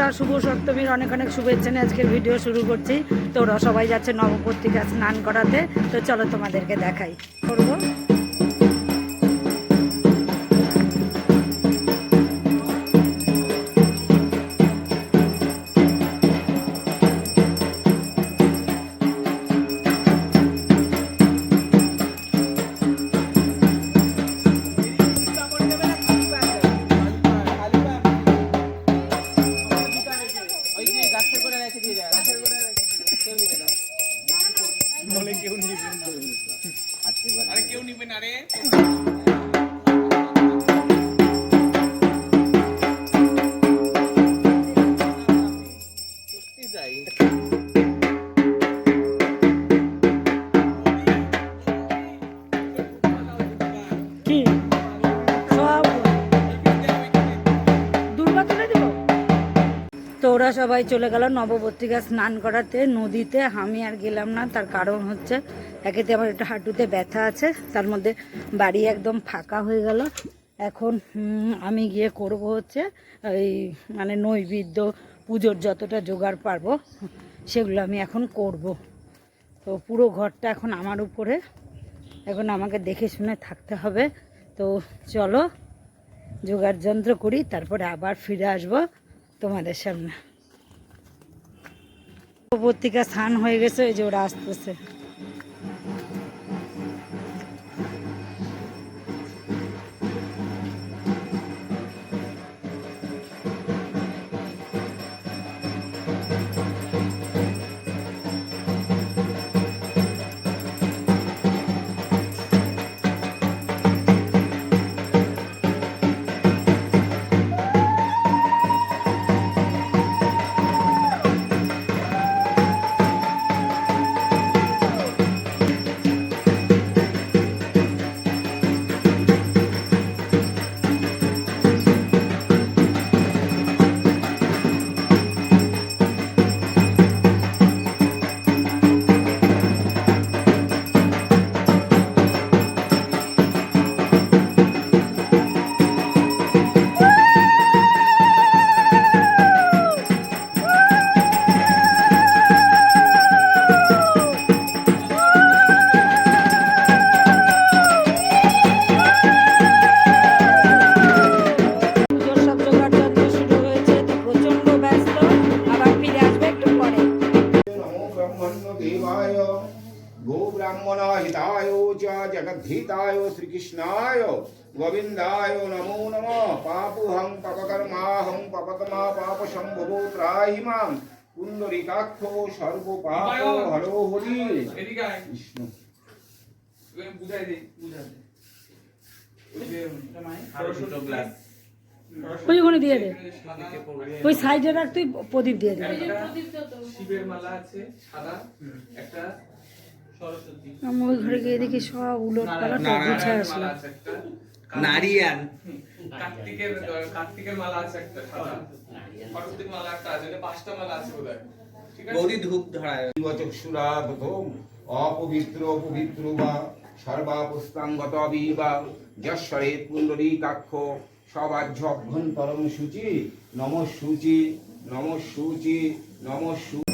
বন্ধুরা, শুভ সপ্তমীর, অনেক অনেক শুভেচ্ছা নিয়ে আজকের ভিডিও শুরু করছি। তো ওরা সবাই যাচ্ছে নবপত্রিকা স্নান করাতে। তো চলো তোমাদেরকে দেখাই। করব? কি ওরা সবাই চলে গেল নবপত্রিকা স্নান করাতে, নদীতে। আমি আর গেলাম না, তার কারণ হচ্ছে একেতে আমার একটা হাঁটুতে ব্যথা আছে, তার মধ্যে বাড়ি একদম ফাঁকা হয়ে গেল। এখন আমি গিয়ে করব হচ্ছে এই মানে নৈবেদ্য পুজোর যতটা জোগাড় পারব, সেগুলো আমি এখন করব। তো পুরো ঘরটা এখন আমার উপরে। এখন আমাকে দেখে শুনে থাকতে হবে। তো চলো জোগাড় যন্ত্র করি, তারপরে আবার ফিরে আসব তোমাদের সামনে। পত্রিকা স্থান হয়ে গেছে ওই যে ওরা আসতেছে। गो ब्राह्मण हिताय च जगद्धिताय श्रीकृष्णाय गोविन्दाय नमो नमः पापुहं पापकर्माहं पापकर्मा पापशम्भवो त्राहि मां पुण्डरीकाक्षो सर्वपाप हरो हरि এদিকে আয় কৃষ্ণ এবার বুঝাই দে বুঝাই দে ওই যে সরস্বতী গ্লাস ওই ওখানে দিয়ে দে ওই সাইডে রাখ তুই প্রদীপ দিয়ে দে একটা শিবের মালা আছে সাদা একটা সরস্বতী আমি ওই ঘরে গিয়ে দেখি সব উলট পালট নারায়ণের আসলো। হুম, কার্তিকের কার্তিকের মালা আছে একটা সাদা। মালা একটা আছে পাঁচটা মালা আছে বোধহয় ঠিক ধূপ ধরায়। চক্ষুরাগতম অপবিত্র পবিত্র বা সর্বাপুষ্টাঙ্গত বিবা যশ্বরে পুণ্ডরীকাক্ষ সবাহ্য অভ্যন্তরম সূচি নম সূচি নম সূচি নম সূচি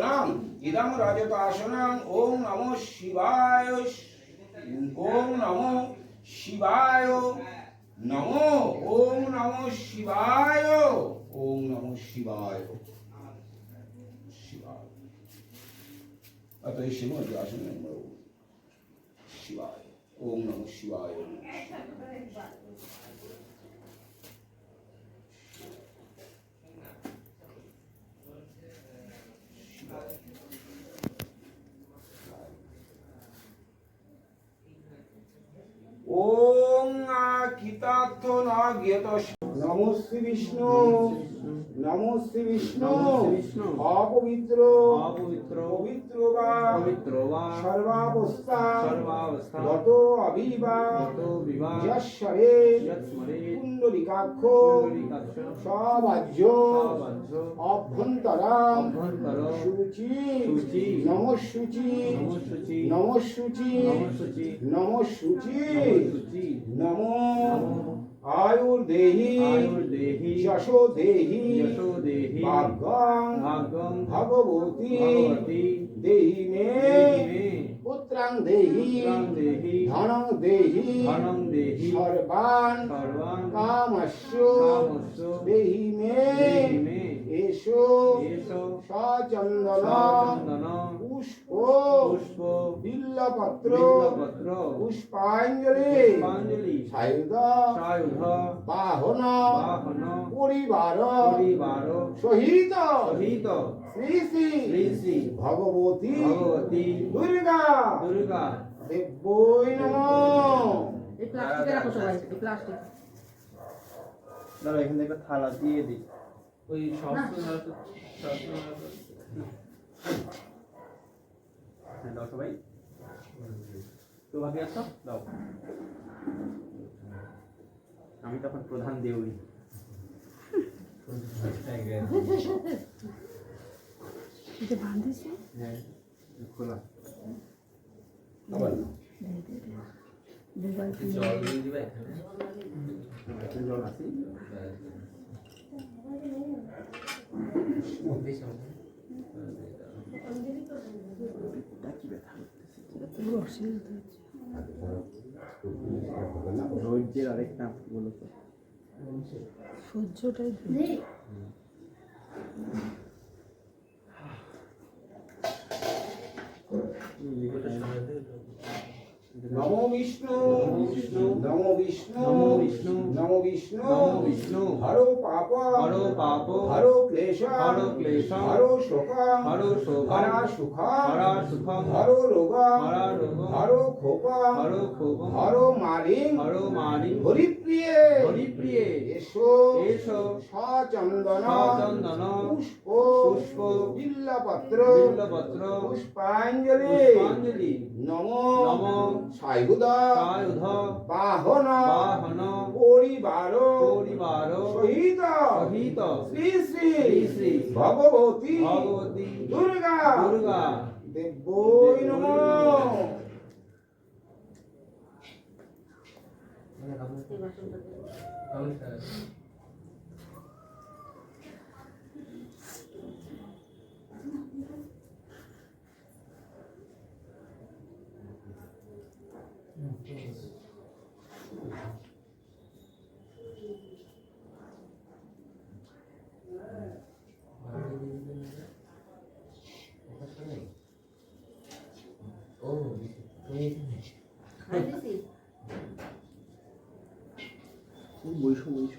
আসনাম ইদম রজত আসনাম ওং নমো শিবায় ওং নমো শিবায়, নমো ওং নমো শিবায় ওং নমো শিবায়। শিবায়। অতএব শিব আসন শিবায় ওং নমো শিবায়। কৃতার্থ না জ্ঞেত নমো শ্রী বিষ্ণু। নমো শ্রী বিষ্ণু। অপবিত্র। অপবিত্র। পবিত্র বা। পবিত্র বা। সর্বাবস্থা। সর্বাবস্থা। গত অবিবা। গত বিবাহ যশ্বরে যৎস্মরে কুণ্ডলিকাক্ষ সবাজ্য অভ্যন্তর। শুচি শুচি। নমশুচি নমশুচি নমশুচি নমশুচি নমশুচি নমশুচি নমো নমো আয়ুর্দেহি যশো দেহি ভাগ্যং ভগবতী দেহি মে পুত্রাং দেহি ধনং দেহি সর্বান সর্বাং কামস্য দেহি মে এসো সচন্দন পুষ্প। পুষ্প। বিল্লপত্র বিল্লপত্র পুষ্পাঞ্জলি। পুষ্পাঞ্জলি। সায়ুধ সায়ুধ বাহন। বাহন। পরিবার। পরিবার। সহিত। সহিত। শ্রী শ্রী শ্রী শ্রী। ভগবতী ভগবতী। দুর্গা। দুর্গা। দেব্যই নমঃ। এই প্লাস্টিকে রাখো সবাই এই প্লাস্টিক। দাদা এখানে একটা থালা দিয়ে দিই। ওই সবসময় হয়তো হ্যাঁ দাও সবাই। তো বাকি আছো দাও। আমি তখন প্রধান দেউরি হ্যাঁ খোলা। আবার জল দিয়ে দিবে এখানে? জল আছে অসুবিধা হচ্ছে ধৈর্যের আরেকটা বলো তো। সহ্যটাই নমো বিষ্ণু নমো বিষ্ণু। নমো বিষ্ণু। নমো বিষ্ণু। নমো বিষ্ণু। হরো পাপ। হরো পাপ। হরো ক্লেশ। হরো ক্লেশ। হরো শোক। হরো শোক। হরা সুখ। হরা সুখম হরো রোগ। হরা রোগ। হরো ক্ষোভ। হরো ক্ষোভম হরো মালিং। হরো মারি হরিপ্রিয়ে। হরিপ্রিয়ে। এসো। এসো সচন্দন সচন্দন পুষ্প পুষ্প বিল্লপত্র বিল্লপত্র পুষ্পাঞ্জলি পুষ্পাঞ্জলি নমো নমো সায়ুধ সায়ুধ বাহন বাহন পরিবার পরিবার সহিত সহিত শ্রী শ্রী শ্রী ভগবতী ভগবতী দুর্গা। দুর্গা। দেব্যই নমঃ। আমি স্যার ও তুমি বৈশ বৈশ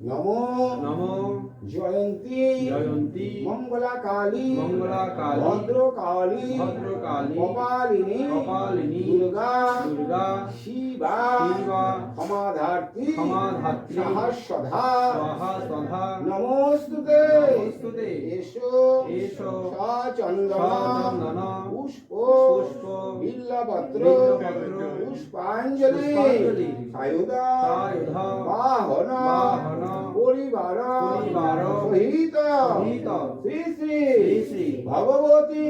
নমো নমো জয়ন্তী। জয়ন্তী। মঙ্গলা কালী মঙ্গলা কালী ভদ্র কালী ভদ্রকালী। কপালিনী। কপালিনী। দুর্গা। দুর্গা। শিবা। শিবা। সমাধার্থী সমাধাত্রী সহস্রধা। স্বাহা স্বধা নমস্তুতে। নমস্তুতে। এসো। এসো। সচন্দন। পুষ্প। পুষ্প। বিল্লপত্র। পুষ্পাঞ্জলি। সায়ুধা। বাহন। বাহন। পরিবার। পরিবার। সহিত সহিত শ্রী শ্রী শ্রী শ্রী ভগবতী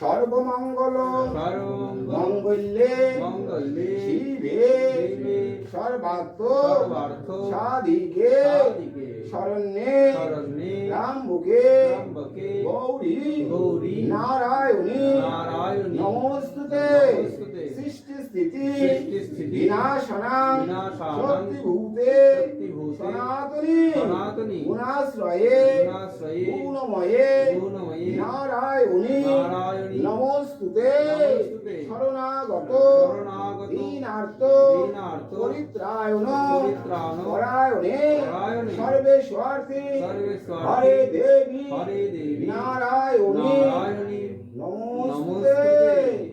সর্বমঙ্গল মঙ্গলে মঙ্গলে শিবে সর্বার্থ সাধিকে শরণ্যে শরণ্যে রামবুকে গৌরী গৌরী নারায়ণী নমস্তুতে সৃষ্টি স্থিতি বিনাশনাং শক্তিভূতে সনাতনী। সনাতনী। গুণাশ্রয়ে। গুণাশ্রয়ে। গুণময়ে। গুণময়ে। নারায়ণী। নারায়ণী। নমস্তুতে। নমস্তুতে। শরণাগত। শরণাগত। দীনার্থ। দীনার্থ। পরিত্রায়ণ। পরিত্রাণ। পরায়ণে। পরায়ণে। সর্বেস্বার্থে সর্বেস্বার্থে হরে দেবী। হরে দেবী। নারায়ণী। নারায়ণী। নমস্তুতে।